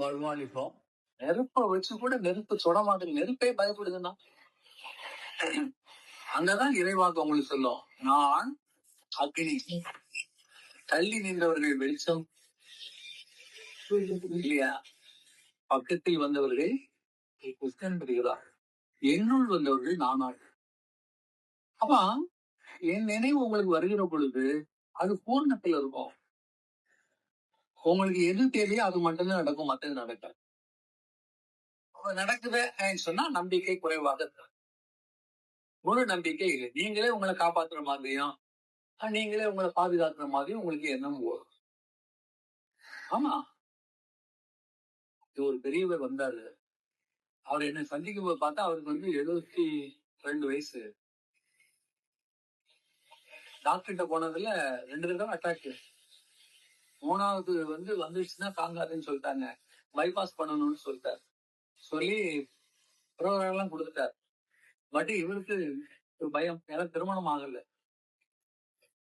வருமானிப்போம். நெருப்பை வச்சு கூட நெருப்பு சுட மாட்டேங்குது நெருப்பே பயப்படுதுன்னா. அங்கதான் இறைவாக்கு உங்களுக்கு சொல்லும். நான் அக்னி. தள்ளி நின்றவர்கள் வெளிச்சம். இல்லையா? பக்கத்தில் வந்தவர்கள் கிறிஸ்தன் பெறுகிறார் என்னுள் வந்தவர்கள் நானாள். அப்ப என் நினைவு உங்களுக்கு வருகிற பொழுது அது பூர்ணத்தில் இருக்கும். உங்களுக்கு எது தேவையோ அது மட்டும்தான் நடக்கும் மற்றது நடக்காது. நடக்குது சொன்னா நம்பிக்கை குறைவாக முழு நம்பிக்கை இல்லை. நீங்களே உங்களை காப்பாத்துற மாதிரியும் நீங்களே உங்களை பாதுகாக்கிற மாதிரியும் உங்களுக்கு எண்ணம் வரும் ஆமா. இது ஒரு பெரியவர் வந்தாரு. அவர் என்ன சந்திக்கும் போது பார்த்தா அவருக்கு வந்து எழுபத்தி ரெண்டு வயசு. டாக்டர்கிட்ட போனதுல ரெண்டு தடவை அட்டாக் மூணாவது வந்து வந்துருச்சுன்னா தாங்காதுன்னு சொல்லிட்டாங்க. பைபாஸ் பண்ணணும்னு சொல்லிட்டாரு. சொல்லி ப்ரோக்ராம் எல்லாம் கொடுத்துட்டாரு. பட் இவருக்கு பயம். எனக்கு திருமணம் ஆகல.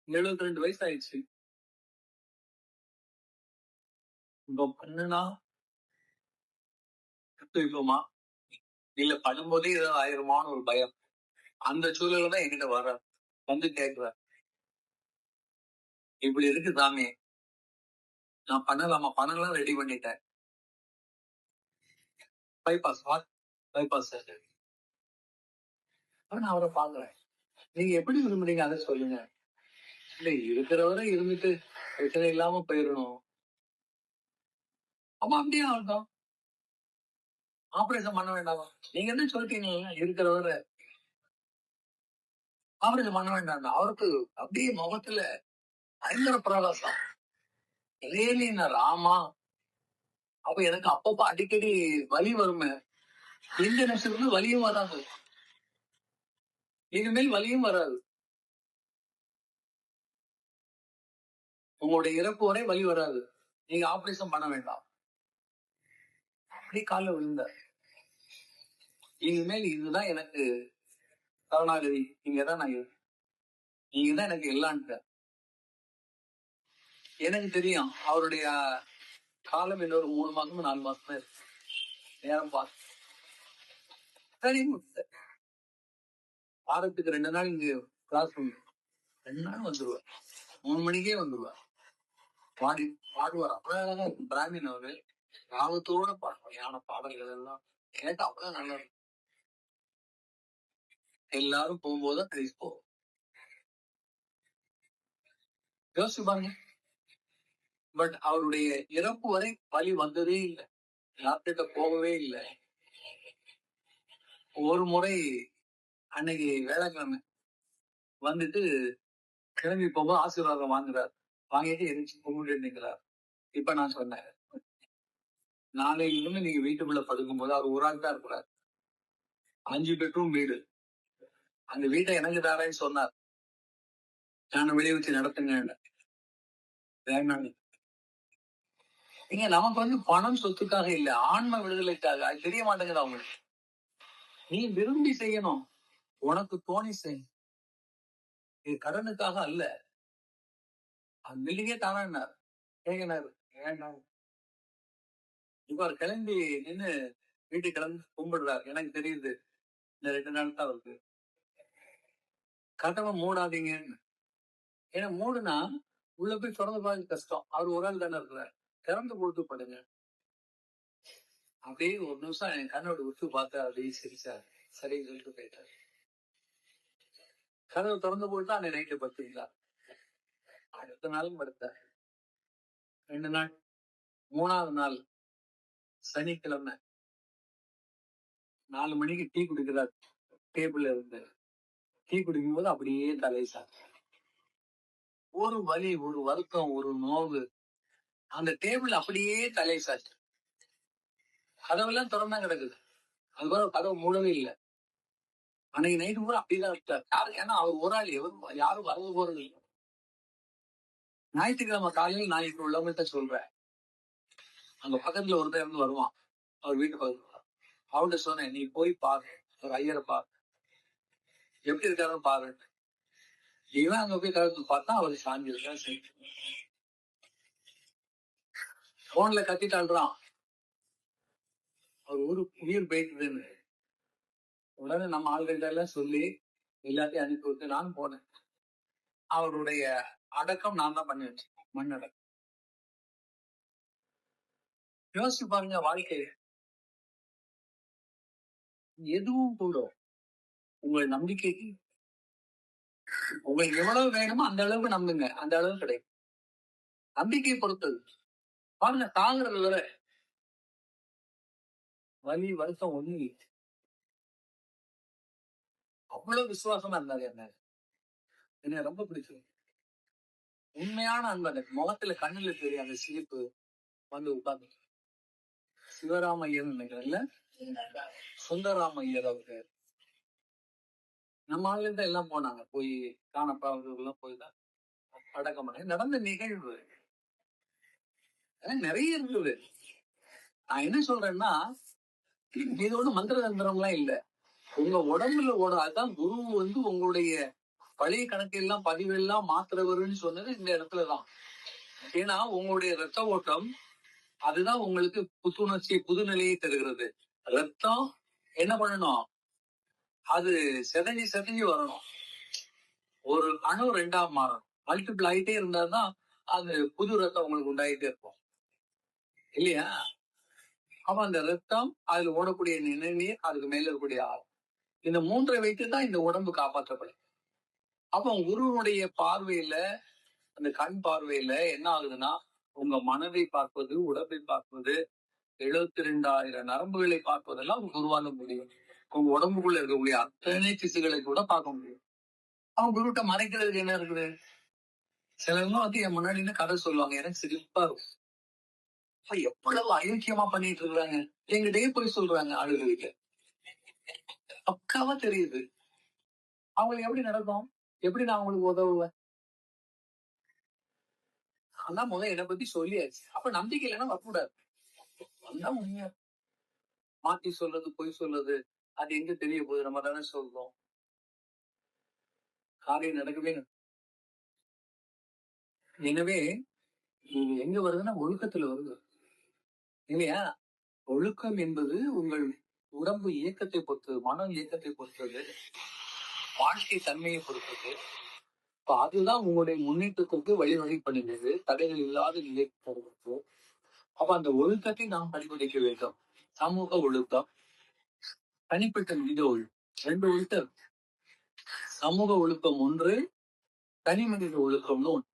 எழுபத்தி ரெண்டு வயசு ஆயிடுச்சு இப்போ பண்ணுனா கத்து இல்ல பண்ணும்போதே ஏதோ ஆயிருமான்னு ஒரு பயம். அந்த சூழல தான் என்கிட்ட வர்ற வந்து கேட்கிறார் இப்படி இருக்கு சாமி. நான் பண்ணலாமா? பண்ணலாம் ரெடி பண்ணிட்டேன். பைபாஸ் வாட் பைபாஸ் நான் அவரை பாக்குறேன் நீங்க எப்படி விரும்புறீங்க அதை சொல்லுங்க. இல்ல இருக்கிறவரை இருந்துட்டு பிரச்சனை இல்லாம போயிடணும். அப்ப அப்படியே அர்த்தம் ஆபரேஷன் பண்ண வேண்டாமா? நீங்க என்ன சொல்லிட்டீங்க? இருக்கிறவரை. ஆபரேஷன் பண்ண வேண்டாம். அவருக்கு அப்படியே முகத்துல பயங்கர பிரகாசம். ரியலி ராமா. அப்ப எனக்கு அப்பப்ப அடிக்கடி வலி வருமே. இந்த நிமிஷத்துல வலியும் வராது. இனிமேல் வலியும் வராது. உங்களுடைய இறப்பு வரை வலி வராது. நீங்க ஆபரேஷன் பண்ண வேண்டாம். அப்படி காலில் விழுந்த. இனிமேல் இதுதான் எனக்கு கருணாகதி. நீங்க தான் நான் நீங்க தான் எனக்கு எல்லான்ட்டு எனக்கு தெரியும் அவருடைய காலம் இன்னொரு மூணு மாசம் நாலு மாசம் தான் இருக்கு. நேரம் பார்த்து சரி வாரத்துக்கு ரெண்டு நாள் இங்க கிளாஸ் ரெண்டு நாள் வந்துருவார். மூணு மணிக்கே வந்துருவார். பாடி பாடுவார். அவ்வளவு அழகா இருக்கும். பிராமின் அவரு ராகத்தோட பாடுவார். யான பாடல்கள் எல்லாம் கேட்டு அவ்வளவு நல்லா இருக்கும். எல்லாரும் போகும்போது தான் தெரிஞ்சு போவோம் யோசிச்சு பாருங்க. பட் அவருடைய இறப்பு வரை பலி வந்ததே இல்லை. டாக்டர்கிட்ட போகவே இல்லை. ஒரு முறை அன்னைக்கு வேலைக்கிழமை வந்துட்டு கிளம்பி போகும்போது ஆசீர்வாதம் வாங்குறார். வாங்கிட்டு எரிச்சு கும்பிட்டு நிற்கிறார். இப்ப நான் சொன்னேன் நாளையில இருந்து நீங்க வீட்டுக்குள்ள படுக்கும் போது அவர் ஒரு ஆள் தான் இருக்கிறார். அஞ்சு பெட்ரூம் வீடு. அந்த வீட்டை எனக்கு தாரேன்னு சொன்னார். நான் வெளியே வச்சு நடத்துங்க வேண்டாம் இங்க நமக்கு வந்து பணம் சொத்துக்காக இல்ல ஆன்ம விடுதலைக்காக. அது தெரிய மாட்டேங்குது அவங்களுக்கு. நீ விரும்பி செய்யணும். உனக்கு தோணி செய். இது கடனுக்காக அல்ல. அது பில்டிங்கே தானார் கேட்கினாரு இவர் கிளம்பி நின்னு வீட்டுக்கு கிளம்பி கும்பிடுறார். எனக்கு தெரியுது. இந்த ரெண்டு நாள் தான் இருக்கு. கதவை மூடாதீங்கன்னு. ஏன்னா மூடுனா உள்ள போய் திறந்து பார்க்க கஷ்டம். அவர் ஒரு ஆள் தானே இருக்கிறார். திறந்து கொடுத்து படுங்க அப்படியே ஒரு நிமிஷம் என் கண்ணோட விட்டு பார்த்தா அப்படியே சிரிச்சார். சரி சொல்லிட்டு போயிட்டார். கதவு திறந்து போட்டு அன்னை நைட்டு படுத்துங்களா அடுத்த நாளும் படுத்தார். ரெண்டு நாள் மூணாவது நாள் சனிக்கிழமை. நாலு மணிக்கு டீ குடிக்கிறார். டேபிள்ல இருந்து. டீ குடிக்கும் போது அப்படியே தலை சார் ஒரு வலி ஒரு வருத்தம் ஒரு நோவு அந்த டேபிள் அப்படியே தலையை சாச்சு கதவெல்லாம் திறந்தா கிடக்குது. அது போல கதவு மூடவே இல்லை. அன்னைக்கு நைட்டு பூரா அப்படிதான் விட்டார் யாரு ஏன்னா அவர் ஒரு ஆள் எவரும் யாரும் வரது போறது இல்லை. ஞாயிற்றுக்கிழமை காலையில் நான் இப்ப உள்ளவங்கள்ட்ட சொல்றேன். அங்க பக்கத்துல ஒருத்தர் இருந்து வருவான். அவர் வீட்டு பக்கத்துல அவன்கிட்ட சொன்னேன் நீ போய் பாரு. ஒரு ஐயரை பாரு. எப்படி இருக்காருன்னு பாருன்னு. இவன் அங்க போய் கலந்து பார்த்தா அவர் சாமி இருக்கா சரி போன்ல கத்திட்டு அழுறான் அவர் ஊரு உயிர் போயிட்டுதுன்னு உடனே நம்ம ஆள்கிட்ட எல்லாம் சொல்லி எல்லாத்தையும் அனுப்பி விட்டு நானும் போனேன். அவருடைய அடக்கம் நான் தான் பண்ணி வச்சேன் மண்ணடக்கம். யோசிச்சு பாருங்க வாழ்க்கை. எதுவும் கூட உங்கள் நம்பிக்கைக்கு உங்களுக்கு எவ்வளவு வேணுமோ அந்த அளவுக்கு நம்புங்க. அந்த அளவு கிடைக்கும். நம்பிக்கை பொறுத்தது. பாருங்க தாங்குறது வேற. வலி வருத்தம் ஒண்ணு அவ்வளவு விசுவாசமா இருந்தாரு என்ன? என்ன ரொம்ப பிடிச்சது உண்மையான அன்பு முகத்துல கண்ணுல தெரிய அந்த சிரிப்பு வந்து உட்கார்ந்து. சிவராம ஐயர் நினைக்கிறேன்ல? சுந்தராம ஐயர் அவரு நம்ம ஆளுங்க எல்லாம் போனாங்க. போய் காணப்பாளர்கள் எல்லாம் போய் தான். அடக்கம் பண்ண நடந்த நிகழ்வு. நிறைய இருக்குது நான் என்ன சொல்றேன்னா இது ஒண்ணு மந்திர தந்திரம்லாம் இல்ல. உங்க உடம்புல ஓட அதான் குரு வந்து உங்களுடைய பழைய கணக்கெல்லாம் பதிவெல்லாம் மாத்துறவருன்னு சொன்னது இந்த இடத்துலதான் ஏன்னா உங்களுடைய ரத்த ஓட்டம் அதுதான் உங்களுக்கு புத்துணர்ச்சி புதுநிலையை தருகிறது. ரத்தம் என்ன பண்ணணும்? அது செதஞ்சி செதஞ்சி வரணும். ஒரு அணு ரெண்டா மாறணும். மல்டிபிள் ஆகிட்டே இருந்தாதான் அது புது ரத்தம் உங்களுக்கு உண்டாயிட்டே இருக்கும். இல்லையா? அப்ப அந்த ரத்தம் அதுல ஓடக்கூடிய நினைநீர் அதுக்கு மேல இருக்கக்கூடிய ஆழம் இந்த மூன்றை வைத்து தான் இந்த உடம்பு காப்பாற்றப்படும். அப்ப குருவனுடைய பார்வையில அந்த கண் பார்வையில என்ன ஆகுதுன்னா உங்க மனதை பார்ப்பது உடம்பை பார்ப்பது எழுபத்தி ரெண்டாயிரம் நரம்புகளை பார்ப்பதெல்லாம் உங்க குருவால முடியும். உங்க உடம்புக்குள்ள இருக்கக்கூடிய அத்தனை திசுகளை கூட பார்க்க முடியும். அவன் குருட்ட மறைக்கிறதுக்கு என்ன இருக்குது? சிலவங்க வந்து என் முன்னாடி கதை சொல்லுவாங்க. எனக்கு சிரிப்பா இருக்கும். அப்ப எவ்வளவு அயோக்கியமா பண்ணிட்டு இருக்கிறாங்க. எங்கிட்டயே போய் சொல்றாங்க ஆளுகளுக்கு. பக்காவா தெரியுது. அவங்களுக்கு எப்படி நடக்கும்? எப்படி நான் அவங்களுக்கு உதவுவேன்? அதான் முதல்ல என்னை பத்தி சொல்லியாச்சு. அப்ப நம்பிக்கை இல்லைன்னா வரக்கூடாது. அதான் உண்மையா மாத்தி சொல்றது பொய் சொல்றது அது எங்க தெரிய போகுது? நம்ம தானே சொல்றோம். காரியம் நடக்கவே எனவே இது எங்க வருதுன்னா ஒழுக்கத்துல வருது. இல்லையா? ஒழுக்கம் என்பது உங்கள் உடம்பு இயக்கத்தை பொறுத்தது மன இயக்கத்தை பொறுத்தது. வாழ்க்கை தன்மையை பொறுத்தது. இப்ப அதுதான் உங்களுடைய முன்னேற்றத்திற்கு வழிவகை பண்ணுகிறது தடைகள் இல்லாத நிலை தருவது அப்ப அந்த ஒழுக்கத்தை நாம் கடைபிடிக்க வேண்டும். சமூக ஒழுக்கம். தனிப்பட்ட மனித ஒழுக்கம் ரெண்டு ஒழுக்கம். சமூக ஒழுக்கம் ஒன்று தனி மனித ஒழுக்கம்னு ஒன்று.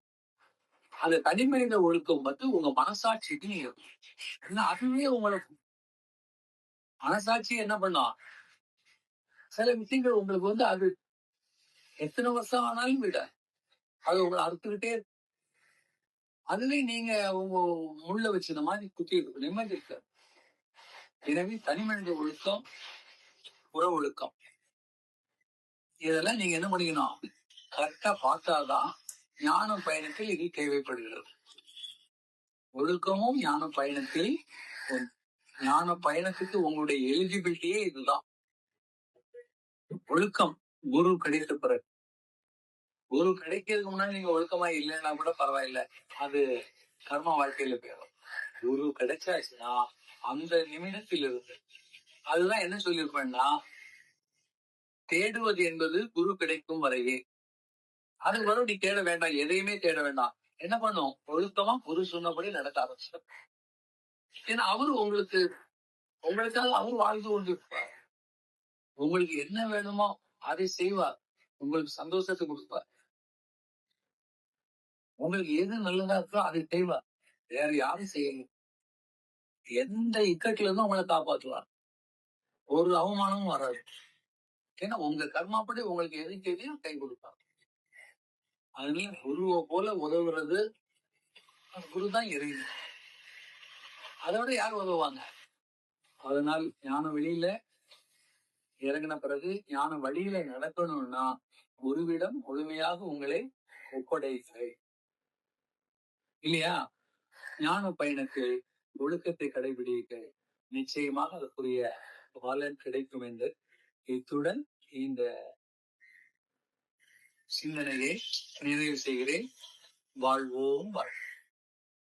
அந்த தனி மனித ஒழுக்கம் வந்து உங்க மனசாட்சிக்கு இருக்கும் அதுவே உங்களுக்கு மனசாட்சி என்ன பண்ணும் சில விஷயங்கள் உங்களுக்கு வந்து அது எத்தனை வருஷம் ஆனாலும் விட அது உங்களை அறுத்துக்கிட்டே அதுலயும் நீங்க உங்க முள்ள வச்சிருந்த மாதிரி குத்தி நிம்மதி இருக்காது எனவே தனிமனித ஒழுக்கம் உற ஒழுக்கம். இதெல்லாம் நீங்க என்ன பண்ணிக்கணும்? கரெக்டா பார்த்தாதான் ஞான பயணத்தில் இது தேவைப்படுகிறது. ஒழுக்கமும் ஞான பயணத்தில் ஞான பயணத்துக்கு உங்களுடைய எலிஜிபிலிட்டியே இதுதான். ஒழுக்கம் குரு கிடைத்த பிறகு. குரு கிடைக்கிறதுக்கு முன்னாடி நீங்க ஒழுக்கமா இல்லைன்னா கூட பரவாயில்ல. அது கர்ம வாழ்க்கையில போயிடும். குரு கிடைச்சாச்சுன்னா அந்த நிமிடத்தில் இருந்து அதுதான் என்ன சொல்லியிருப்பேன்னா தேடுவது என்பது குரு கிடைக்கும் வரையே. அது வரும் நீ தேட வேண்டாம் எதையுமே தேட வேண்டாம். என்ன பண்ணும்? ஒழுக்கமா குரு சொன்னபடி நடக்க ஆரம்பிச்சிடும் ஏன்னா அவரு உங்களுக்கு உங்களுக்காக அவர் வாழ்ந்து கொண்டிருப்பார். உங்களுக்கு என்ன வேணுமோ அதை செய்வார். உங்களுக்கு சந்தோஷத்தை கொடுப்பார். உங்களுக்கு எது நல்லதா இருக்கோ அதை செய்வார். வேற யாரும் செய்யல. எந்த இக்கட்டில இருந்தும் உங்களை காப்பாற்றுவார். ஒரு அவமானமும் வராது. ஏன்னா உங்க கர்மாப்படி உங்களுக்கு எது தெரியும் கை கொடுப்பார். அதனால குருவை போல உதவுறது. குரு தான் இறைவன். அதை விட யார் உதவுவாங்க? அதனால் ஞான வெளியில இறங்கின பிறகு ஞான வழியில நடக்கணும்னா குருவிடம் முழுமையாக உங்களை ஒப்படைத்து இல்லையா? ஞான பயணத்தில் ஒழுக்கத்தை கடைபிடிக்க நிச்சயமாக அதற்குரிய பலன் கிடைக்கும் என்று இத்துடன் இந்த சிந்தனையை நிறைவு செய்கிறேன். வாழ்வோம் வாழ்